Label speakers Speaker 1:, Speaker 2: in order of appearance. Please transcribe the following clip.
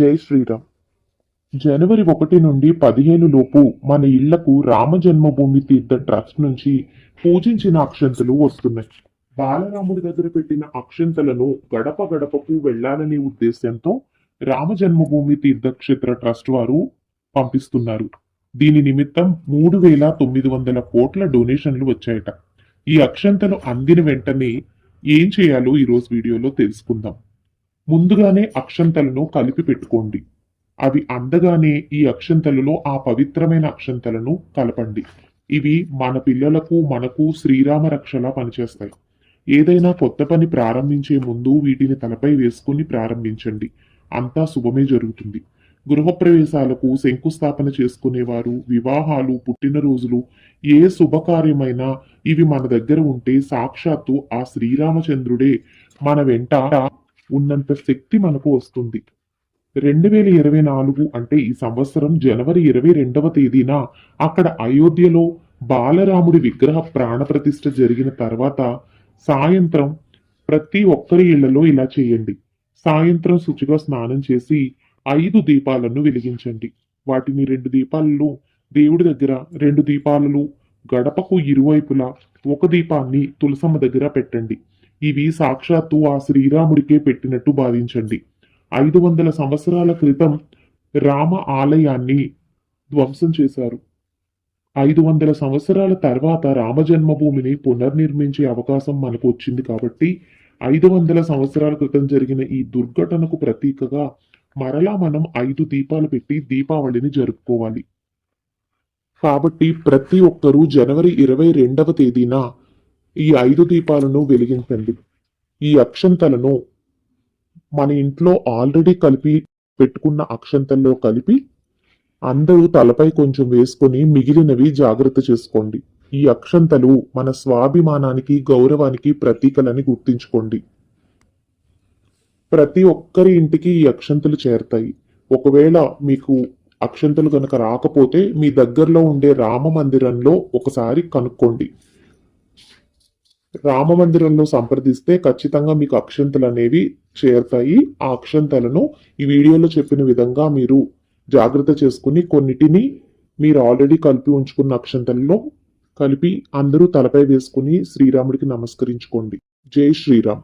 Speaker 1: జై శ్రీరామ్. జనవరి ఒకటి నుండి పదిహేను లోపు మన ఇళ్ళకు రామ జన్మభూమి తీర్థ ట్రస్ట్ నుంచి పూజించిన అక్షంతలు వస్తున్నాయి. బాలరాముడి దగ్గర పెట్టిన అక్షంతలను గడప గడపకు వెళ్ళాలనే ఉద్దేశంతో రామ జన్మభూమి తీర్థక్షేత్ర ట్రస్ట్ వారు పంపిస్తున్నారు. దీని నిమిత్తం మూడు వేల తొమ్మిది వందల కోట్ల డొనేషన్లు వచ్చాయట. ఈ అక్షంతలు అందిన వెంటనే ఏం చేయాలో ఈరోజు వీడియోలో తెలుసుకుందాం. ముందుగానే అక్షంతలను కలిపి పెట్టుకోండి. అవి అందగానే ఈ అక్షంతలలో ఆ పవిత్రమైన అక్షంతలను కలపండి. ఇవి మన పిల్లలకు మనకు శ్రీరామ రక్షలా పనిచేస్తాయి. ఏదైనా కొత్త పని ప్రారంభించే ముందు వీటిని తలపై వేసుకుని ప్రారంభించండి. అంతా శుభమే జరుగుతుంది. గృహప్రవేశాలకు శంకుస్థాపన చేసుకునేవారు వివాహాలు పుట్టినరోజులు ఏ శుభకార్యమైనా ఇవి మన దగ్గర ఉంటే సాక్షాత్తు ఆ శ్రీరామచంద్రుడే మన వెంట ఉన్నంత శక్తి మనకు వస్తుంది. రెండు వేల ఇరవై నాలుగు అంటే ఈ సంవత్సరం జనవరి ఇరవై రెండవ తేదీన అక్కడ అయోధ్యలో బాలరాముడి విగ్రహ ప్రాణప్రతిష్ఠ జరిగిన తర్వాత సాయంత్రం ప్రతి ఒక్కరి ఇళ్ళలో ఇలా చేయండి. సాయంత్రం శుచిగా స్నానం చేసి ఐదు దీపాలను వెలిగించండి. వాటిని రెండు దీపాలలో దేవుడి దగ్గర రెండు దీపాలను గడపకు ఇరువైపులా ఒక దీపాన్ని తులసమ్మ దగ్గర పెట్టండి. ఇవి సాక్షాత్తు ఆ శ్రీరాముడికే పెట్టినట్టు భావించండి ఐదు వందల సంవత్సరాల క్రితం రామ ఆలయాన్ని ధ్వంసం చేశారు. ఐదు వందల సంవత్సరాల తర్వాత రామ జన్మభూమిని పునర్నిర్మించే అవకాశం మనకు వచ్చింది కాబట్టి ఐదు వందల సంవత్సరాల క్రితం జరిగిన ఈ దుర్ఘటనకు ప్రతీకగా మరలా మనం ఐదు దీపాలు పెట్టి దీపావళిని జరుపుకోవాలి. కాబట్టి ప్రతి ఒక్కరూ జనవరి ఇరవై రెండవ తేదీన ఈ ఐదు దీపాలను వెలిగించండి. ఈ అక్షంతలను మన ఇంట్లో ఆల్రెడీ కలిపి పెట్టుకున్న అక్షంతల్లో కలిపి అందరూ తలపై కొంచెం వేసుకొని మిగిలినవి జాగ్రత్త చేసుకోండి. ఈ అక్షంతలు మన స్వాభిమానానికి గౌరవానికి ప్రతీకలని గుర్తించుకోండి. ప్రతి ఒక్కరి ఇంటికి ఈ అక్షంతలు చేరతాయి. ఒకవేళ మీకు అక్షంతలు కనుక రాకపోతే మీ దగ్గరలో ఉండే రామ మందిరంలో ఒకసారి కనుక్కోండి. రామ మందిరంలో సంప్రదిస్తే ఖచ్చితంగా మీకు అక్షంతలు అనేవి చేరుతాయి. ఆ అక్షంతలను ఈ వీడియోలో చెప్పిన విధంగా మీరు జాగ్రత్త చేసుకుని కొన్నిటిని మీరు ఆల్రెడీ కలిపి ఉంచుకున్న అక్షంతలలో కలిపి అందరూ తలపై వేసుకుని శ్రీరాముడికి నమస్కరించుకోండి. జై శ్రీరామ్.